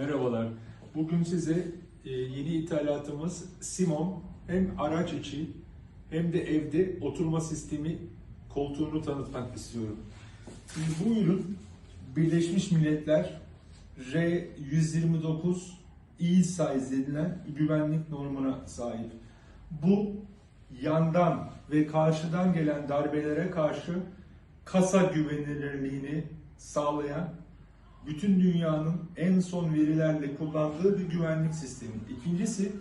Merhabalar. Bugün size e, yeni ithalatımız Simon hem araç içi hem de evde oturma sistemi koltuğunu tanıtmak istiyorum. Şimdi bu ürün Birleşmiş Milletler R129 E size denilen güvenlik normuna sahip. Bu yandan ve karşıdan gelen darbelere karşı kasa güvenilirliğini sağlayan bütün dünyanın en son verilerle kullandığı bir güvenlik sistemi. İkincisi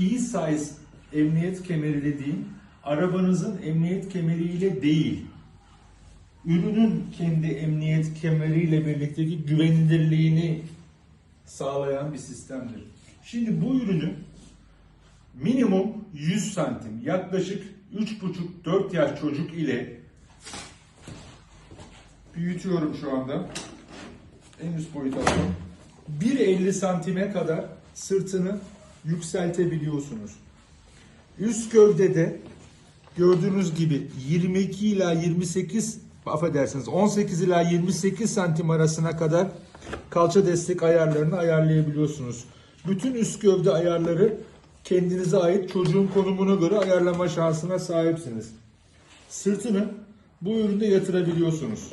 E-Size emniyet kemeri dediğim arabanızın emniyet kemeriyle değil, ürünün kendi emniyet kemeriyle birlikteki güvenilirliğini sağlayan bir sistemdir. Şimdi bu ürünü minimum 100 santim yaklaşık 3,5-4 yaş çocuk ile büyütüyorum şu anda en üst boyut alalım. 1.50 santime kadar sırtını yükseltebiliyorsunuz. Üst gövdede gördüğünüz gibi 22 ila 28 affedersiniz 18 ila 28 santim arasına kadar kalça destek ayarlarını ayarlayabiliyorsunuz. Bütün üst gövde ayarları kendinize ait çocuğun konumuna göre ayarlama şansına sahipsiniz. Sırtını bu üründe yatırabiliyorsunuz.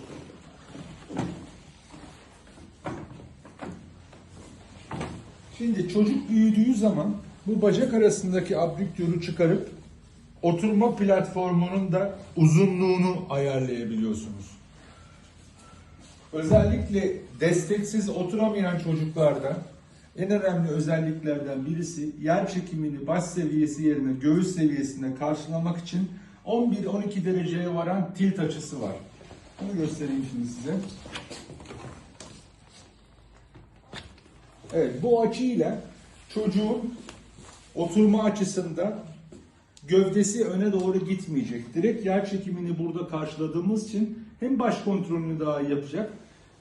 Şimdi çocuk büyüdüğü zaman bu bacak arasındaki abdüktörü çıkarıp oturma platformunun da uzunluğunu ayarlayabiliyorsunuz. Özellikle desteksiz oturamayan çocuklarda en önemli özelliklerden birisi yer çekimini baş seviyesi yerine göğüs seviyesinde karşılamak için 11-12 dereceye varan tilt açısı var. Bunu göstereyim şimdi size. Evet, bu açıyla çocuğun oturma açısında gövdesi öne doğru gitmeyecek. Direkt yer çekimini burada karşıladığımız için hem baş kontrolünü daha iyi yapacak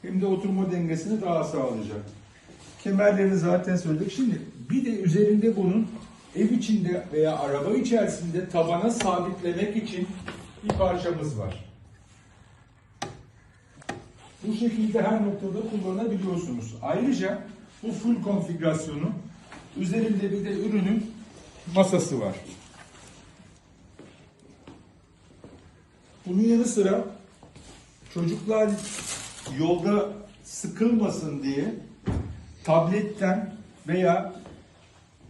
hem de oturma dengesini daha sağlayacak. Kemerlerini zaten söyledik. Şimdi bir de üzerinde bunun ev içinde veya araba içerisinde tabana sabitlemek için bir parçamız var. Bu şekilde her noktada kullanabiliyorsunuz. Ayrıca bu full konfigürasyonu üzerinde bir de ürünün masası var. Bunun yanı sıra çocuklar yolda sıkılmasın diye tabletten veya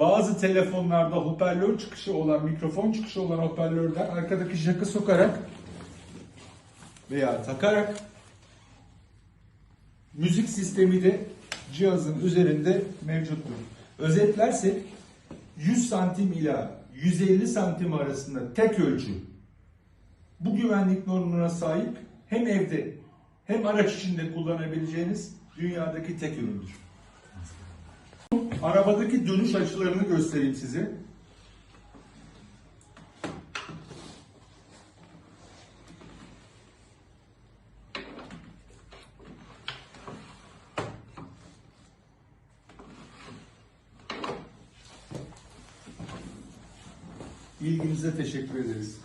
bazı telefonlarda hoparlör çıkışı olan, mikrofon çıkışı olan hoparlörden arkadaki jakı sokarak veya takarak müzik sistemi de cihazın üzerinde mevcuttur. Özetlersek 100 santim ila 150 santim arasında tek ölçü bu güvenlik normuna sahip hem evde hem araç içinde kullanabileceğiniz dünyadaki tek üründür. Arabadaki dönüş açılarını göstereyim size. İlginize teşekkür ederiz.